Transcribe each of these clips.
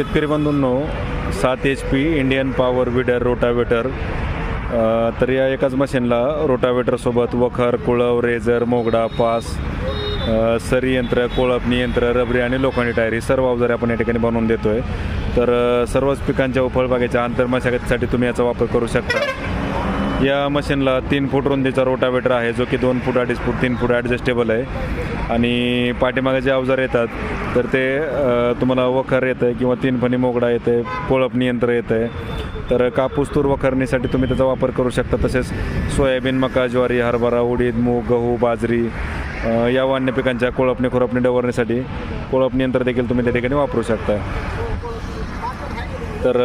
शेतकरी बंधूंनो सात H P Indian power weeder rotavator तर या एकाच मशीनला रोटावेटरसोबत वखर कुळव रेझर मोगडा पास सरी यंत्र कोळपणी यंत्र रबरी आणि लोखंडी टायरी सर्व अवजारे आपण या ठिकाणी बनवून देतो आहे तर सर्वच पिकांच्या व फळबागेच्या आंतरमशागतीसाठी तुम्ही याचा वापर करू शकता. या मशीनला तीन फूट रुंदीचा रोटावेटर आहे जो की दोन फूट अडीच फूट तीन फूट ॲडजस्टेबल आहे. आणि पाठीमागे जे अवजार येतात तर ते तुम्हाला वखर येतं आहे किंवा तीन फणी मोगडा येतं आहे पोळपणी यंत्र येतं आहे तर कापूस तूर वखरणीसाठी तुम्ही त्याचा वापर करू शकता. तसेच सोयाबीन मका ज्वारी हरभरा उडीद मूग गहू बाजरी या वान्य पिकांच्या कोळपणी खुरपणी डवरण्यासाठी कोळपणी यंत्र देखील तुम्ही त्या ठिकाणी वापरू शकता. तर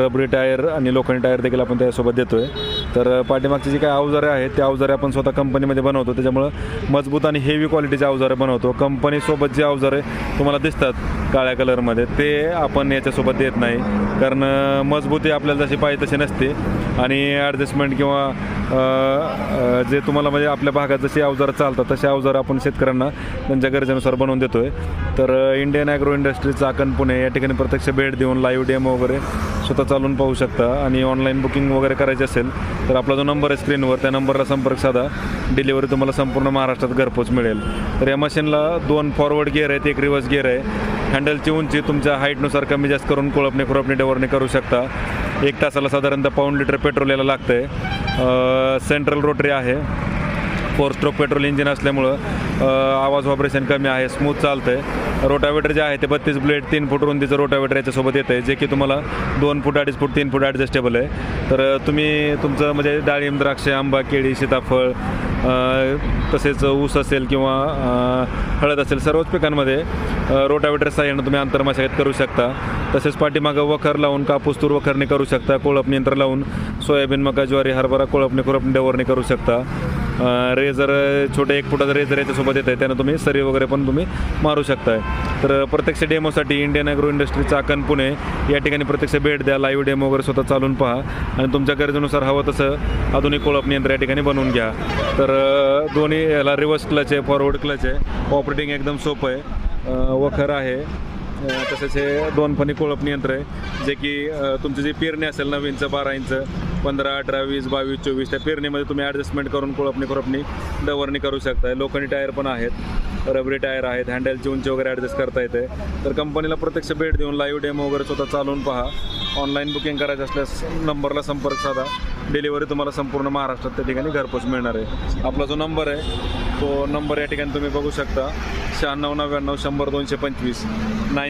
रबरी टायर आणि लोखंडी टायर देखील आपण त्यासोबत देतो आहे तर पाठीमागचे पाठीमागची जी काही अवजारे आहेत त्या अवजारे आपण स्वतः कंपनीमध्ये बनवतो. त्याच्यामुळं मजबूत आणि हेवी क्वालिटीचे अवजारे बनवतो. कंपनीसोबत जे अवजारे तुम्हाला दिसतात काळ्या कलरमध्ये ते आपण याच्यासोबत देत नाही. कारण मजबूती आपल्याला जशी पाहिजे तशी नसते. आणि ॲडजस्टमेंट किंवा जे तुम्हाला म्हणजे आपल्या भागात जशी अवजारं चालतात तसे अवजारं आपण शेतकऱ्यांना त्यांच्या गरजेनुसार बनवून देतो आहे तर इंडियन ॲग्रो इंडस्ट्री आकण पुणे या ठिकाणी प्रत्यक्ष भेट देऊन लाईव्ह डेमो वगैरे स्वतः चालून पाहू शकता आणि ऑनलाईन बुकिंग वगैरे करायची असेल तर आपला जो नंबर आहे स्क्रीनवर त्या नंबरला संपर्क साधा. डिलिव्हरी तुम्हाला संपूर्ण महाराष्ट्रात घरपोच मिळेल. तर या मशीनला दोन फॉरवर्ड गिअर आहेत एक रिव्हर्स गिअर आहे. हँडलची उंची तुमच्या हाईटनुसार कमी जास्त करून कोळपणे खुरपणे डवरणे करू शकता. एक तासाला साधारणतः पाऊण लिटर पेट्रोल याला लागतं आहे सेंट्रल रोटरी आहे. फोर स्ट्रोक पेट्रोल इंजिन असल्यामुळं आवाज व्हायब्रेशन कमी आहे स्मूथ चालतं आहे रोटावेटर जे आहे ते बत्तीस ब्लेड तीन फूट रुंदीचं रोटावेटर याच्यासोबत येतं आहे जे की तुम्हाला दोन फूट अडीच फूट तीन फूट ॲडजस्टेबल आहे. तर तुम्ही तुमचं म्हणजे डाळिंब द्राक्ष आंबा केळी सीताफळ तसेच ऊस असेल किंवा हळद असेल सर्वच पिकांमध्ये रोटावेटर साह्यानं तुम्ही आंतरमशागत करू शकता. तसेच पाठीमागं वखर लावून कापूस तूर वखरणी करू शकता कोळपणी यंत्र लावून सोयाबीन मका ज्वारी हरभरा कोळपणी खुरपणी डवरणी करू शकता. रेझर छोटे एक फुटाचं रेझर याच्यासोबत येत आहे त्यानं तुम्ही सरी वगैरे पण तुम्ही मारू शकताय. तर प्रत्यक्ष डेमोसाठी Indian agro industry Chakan Pune या ठिकाणी प्रत्यक्ष भेट द्या. लाईव्ह डेमो वगैरे स्वतः चालून पहा. आणि तुमच्या गरजेनुसार हवं तसं आधुनिक कोळप यंत्र या ठिकाणी बनवून घ्या. तर दोन्ही याला रिव्हर्स क्लच आहे फॉरवर्ड क्लच आहे. ऑपरेटिंग एकदम सोपं आहे. वखर आहे. तसेच हे दोन फणी कोळपणी यंत्र आहे. जे की तुमची जी पेरणी असेल नवीनचं बारा इंच पंधरा अठरा वीस बावीस चोवीस त्या पेरणीमध्ये तुम्ही ॲडजस्टमेंट करून कोळपणी कुळपणी डवरणी करू शकता. लोखंडी टायर पण आहेत रबरी टायर आहेत हँडलची उंची वगैरे ॲडजस्ट करता येते. तर कंपनीला प्रत्यक्ष भेट देऊन लाईव्ह डेमो वगैरे स्वतः चालवून पहा. ऑनलाईन बुकिंग करायचं असल्यास नंबरला संपर्क साधा. डिलिव्हरी तुम्हाला संपूर्ण महाराष्ट्रात त्या ठिकाणी घरपोच मिळणार आहे. आपला जो नंबर आहे तो नंबर या ठिकाणी तुम्ही बघू शकता. शहाण्णव नव्याण्णव शंभर दोनशे पंचवीस. नाईन